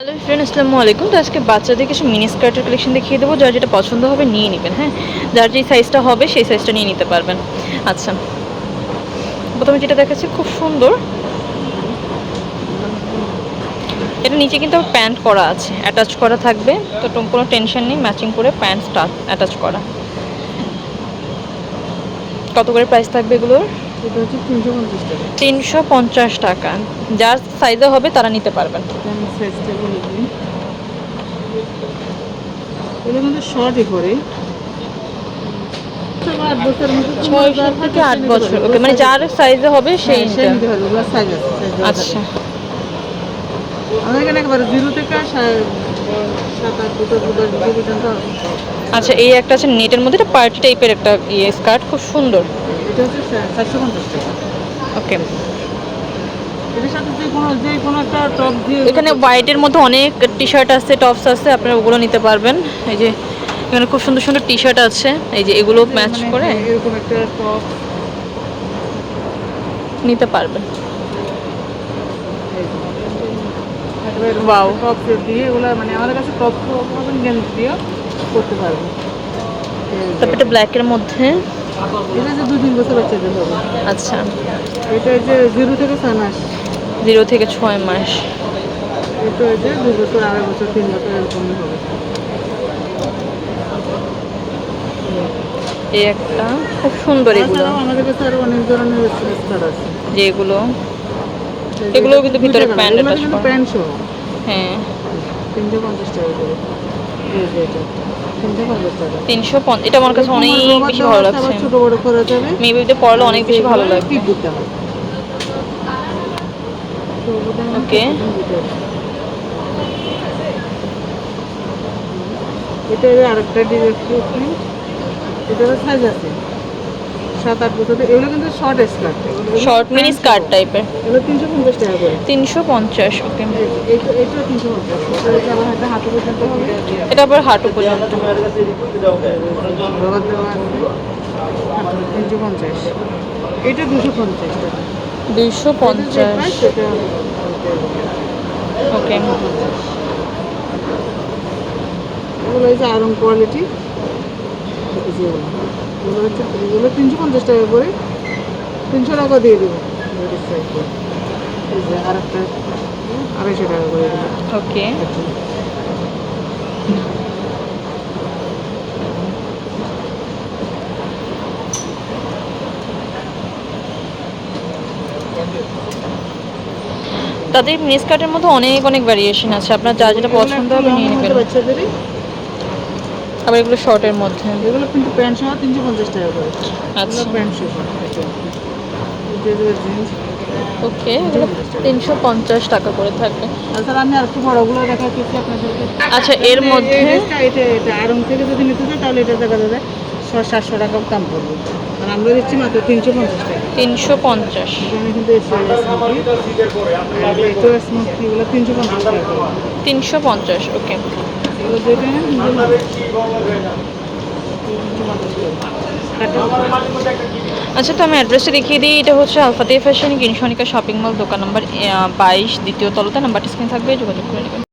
Hello friend আসসালামু আলাইকুম। তো আজকে বাচ্চাদের কিছু মিনি স্কার্টের কালেকশন দেখিয়ে দেবো। যার যেটা পছন্দ হবে নিয়ে নেবেন হ্যাঁ? যার যেই সাইজটা হবে, সেই সাইজটা নিয়ে নিতে পারবেন। আচ্ছা। প্রথমে যেটা দেখাচ্ছি, খুব সুন্দর। এটা নিচে কিন্তু প্যান্ট করা আছে অ্যাটাচ করা থাকবে। তো কোনো টেনশন নেই ম্যাচিং করে প্যান্টটা অ্যাটাচ করা। কত করে প্রাইস থাকবে এগুলোর? এটা হচ্ছে তিনশো পঞ্চাশ টাকা যার সাইজে হবে তারা নিতে পারবেন আমি সাইজটা বলে দিই এগুলো কিন্তু শর্টই করে আট বছর মতো ছয় থেকে আট বছর ওকে মানে যার সাইজে হবে সেই আচ্ছা আচ্ছা এই একটা আছে নেটের মধ্যে পার্টি টাইপের একটা ইয়ে স্কার্ট খুব সুন্দর এটা হচ্ছে চারশো পঞ্চাশ টাকা। ওকে। যে কোনো যে কোনো একটা টপ এখানে হোয়াইটের মধ্যে অনেক টি শার্ট আছে টপস আছে আপনারা ওগুলো নিতে পারবেন। এই যে এখানে খুব সুন্দর সুন্দর টি শার্ট আছে। এই যে এগুলো ম্যাচ মানে করে এরকম একটা টপ নিতে পারবেন। ওয়াও টপ দিয়ে এগুলো মানে আমাদের কাছে টপ গেঞ্জি দিয়েও করতে পারব তারপর এটা ব্ল্যাকের মধ্যে এটা যে দু তিন বছর বাচ্চাদের হবে। আচ্ছা। এটা যে জিরো থেকে ছয় মাস। জিরো থেকে ছয় মাস। এটা হচ্ছে দুই বছর আড়াই বছর তিন বছর এরকমই হবে। এই একটা খুব সুন্দর এগুলো। আমাদের কাছে আরও অনেক ধরনের স্কার্ট আছে। যে এগুলো। কিন্তু ভিতরে প্যান্ট। প্যান্ট সহ। হ্যাঁ। তিনশো পঞ্চাশ টাকা করে। যে তিনশো এটা আমার কাছে অনেক বেশি ভালো লাগছে। ছোট বড় করা যাবে? মেয়েবিতে পড়লে অনেক বেশি ভালো লাগবে। পিক দিতে হবে ওকে এটা আরেকটা ডিরেক্টলি এটারও সাইজ আছে। সাত আট বছর। এগুলো কিন্তু short skirt short mini skirt টাইপের এগুলো তিনশো পঞ্চাশ টাকা করে। তিনশো পঞ্চাশ ওকে এটা তিনশো পঞ্চাশ। হাঁটু পর্যন্ত হবে। এটা আবার হাঁটু পর্যন্ত তিনশো পঞ্চাশ। এটা দুশো পঞ্চাশ টাকা। যে পঞ্চাশ ওকে এগুলো হচ্ছে আয়রন কোয়ালিটি এগুলো হচ্ছে এগুলো তিনশো পঞ্চাশ টাকা করে। তিনশো টাকা দিয়ে দেবো। এই যে আর একটা আড়াইশো টাকা করে এগুলো ওকে তাদের মিনি স্কার্টের মধ্যে অনেক অনেক ভ্যারিয়েশন আছে। আপনার যা যেটা পছন্দ হবে নিয়ে নেবেন। বাচ্চাদেরই আবার এগুলো শর্টের মধ্যে। এগুলো কিন্তু প্যান্ট সহ তিনশো পঞ্চাশ টাকা করে। আচ্ছা। প্যান্ট সহ। জিন্স। ওকে এগুলো তিনশো পঞ্চাশ টাকা করে থাকবে। তাছাড়া আমি আর একটু বড়গুলো দেখাচ্ছি আপনাদেরকে। আচ্ছা এর মধ্যে এটা এটা আরং থেকে যদি নিতে চাই তাহলে এটা দেখা যাবে ছয় সাতশো টাকা দাম পড়বে। আর আমরা দিচ্ছি মাত্র তিনশো পঞ্চাশ টাকা। তিনশো পঞ্চাশ। তিনশো পঞ্চাশ ওকে। আচ্ছা তো আমি অ্যাড্রেসটা দেখিয়ে দিই। এটা হচ্ছে আলফাতে ফ্যাশন কিনসনিকা শপিং মল দোকান নাম্বার বাইশ, দ্বিতীয় তলতে। নাম্বারটি স্ক্রিন থাকবে, যোগাযোগ করে নেবেন।